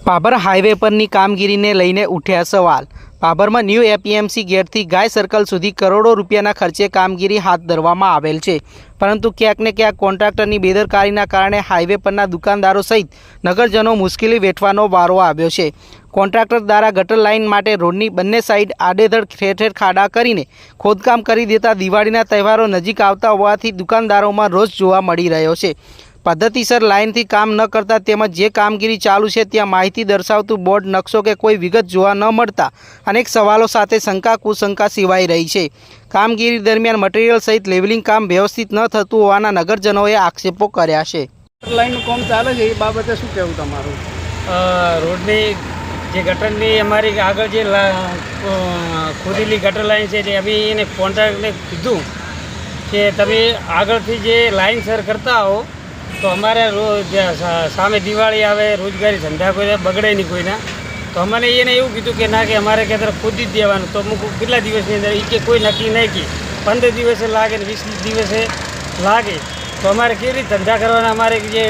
Bhabhar highway પરની કામગીરીને લઈને ઉઠ્યા સવાલ. પાભરમાં ન્યૂ એપીએમસી ગેટથી ગાય સર્કલ સુધી કરોડો રૂપિયાના ખર્ચે કામગીરી હાથ ધરવામાં આવેલ છે. પરંતુ ક્યાંક ને ક્યાંક કોન્ટ્રાક્ટરની બેદરકારીના કારણે હાઈવે પરના દુકાનદારો સહિત નગરજનો મુશ્કેલી વેઠવાનો વારો આવ્યો છે. કોન્ટ્રાક્ટર દ્વારા ગટર લાઇન માટે રોડની બંને સાઈડ આડેધડ ઠેર ઠેર ખાડા કરીને ખોદકામ કરી દેતા દિવાળીના તહેવારો નજીક આવતા હોવાથી દુકાનદારોમાં રોષ જોવા મળી રહ્યો છે. પદ્ધતિસર લાઇનથી કામ ન કરતા તેમજ જે કામગીરી ચાલુ છે ત્યાં માહિતી દર્શાવતું બોર્ડ નકશો કે કોઈ વિગત જોવા ન મળતા અનેક સવાલો સાથે શંકા કુશંકા સિવાઈ રહી છે. કામગીરી દરમિયાન મટીરીયલ સહિત લેવલિંગ કામ વ્યવસ્થિત ન થતું હોવાના નગરજનોએ આક્ષેપો કર્યા છે. લાઇનનું કામ ચાલે છે એ બાબતે શું કહેવું તમારું? રોડની જે ગટરની અમારી આગળ જે ખોદેલી ગટર લાઈન છે તે અમે એને કોન્ટ્રાક્ટને કીધું કે તમે આગળથી જે લાઈન સર કરતા હો, તો અમારે રોજ સામે દિવાળી આવે, રોજગારી ધંધા કોઈ બગડે નહીં કોઈના. તો અમને એને એવું કીધું કે ના, કે અમારે કે તરફ ખોદી જ દેવાનું. તો અમુક કેટલા દિવસની અંદર એ કે કોઈ નક્કી નહીં કે પંદર દિવસે લાગે ને વીસ દિવસે લાગે. તો અમારે કેવી રીતે ધંધા કરવાના? અમારે જે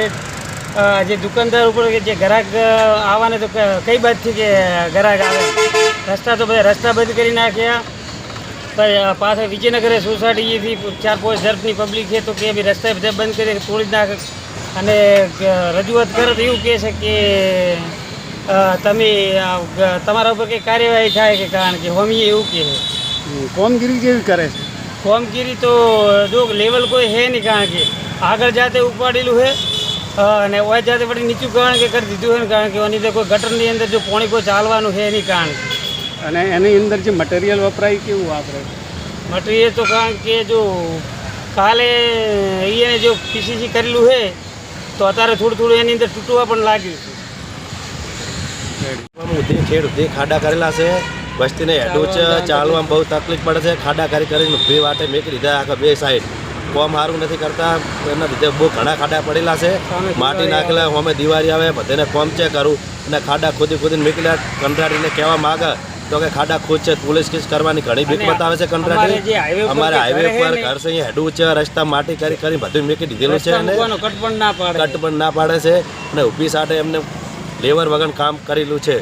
જે દુકાનદાર ઉપર કે જે ગ્રાહક આવવાને તો કઈ બાજથી કે ગ્રાહક આવે? રસ્તા તો બધા રસ્તા બંધ કરી નાખ્યા. પાછળ વિજયનગર સોસાયટીથી ચાર પાંચ ઝડપની પબ્લિક છે તો કે બી રસ્તા બધા બંધ કરી તોડી નાખે. અને રજૂઆત કરે તો એવું કહે છે કે તમે તમારા ઉપર કંઈ કાર્યવાહી થાય કે કારણ કે હોમીએ એવું કહે. છે કોમગીરી કેવી કરે છે? કોમગીરી તો જો લેવલ કોઈ હે નહીં કારણ કે આગળ જાતે ઉપાડેલું છે અને ઓય જાતે પડી નીચું કારણ કે કરી દીધું હોય ને કારણ કે એની અંદર કોઈ ગટરની અંદર જો પાણી કોઈ ચાલવાનું છે એની કારણ. અને એની અંદર જે મટીરિયલ વપરાય કેવું વાપરે? મટીરિયલ તો કારણ કે જો કાલે એને જો પીસીસી કરેલું છે તો અત્યારે થોડું થોડું એની અંદર તૂટવા પણ લાગ્યું છે. ખેડ ઉધી ખાડા કરેલા છે વસ્તીને હેડું છે ચાલવામાં બહુ તકલીફ પડે છે ખાડા કરી કરીને બે વાટે મેં કીધા આખા બે સાઈડ કોમ સારું નથી કરતા. એના લીધે બહુ ઘણા ખાડા પડેલા છે. માટી નાખેલા અમે દિવાળી આવે બધાને કોમ છે કરું. અને ખાડા ખોદી ખોદીને નીકળ્યા કંટ્રાટીને કહેવા માગે તો કે ખાડા ખોદ છે પોલીસ કેસ કરવાની ઘણી બીક બતાવે છે કંટ્રાટી અમારે હાઈવે પર ઘર છે અહીંયા હેડું છે રસ્તા માટી કરી કરી બધું મેકી દીધેલું છે અને કટ પણ ના પાડે છે. અને ઊભી સાથે એમને લેવર વગર કામ કરેલું છે.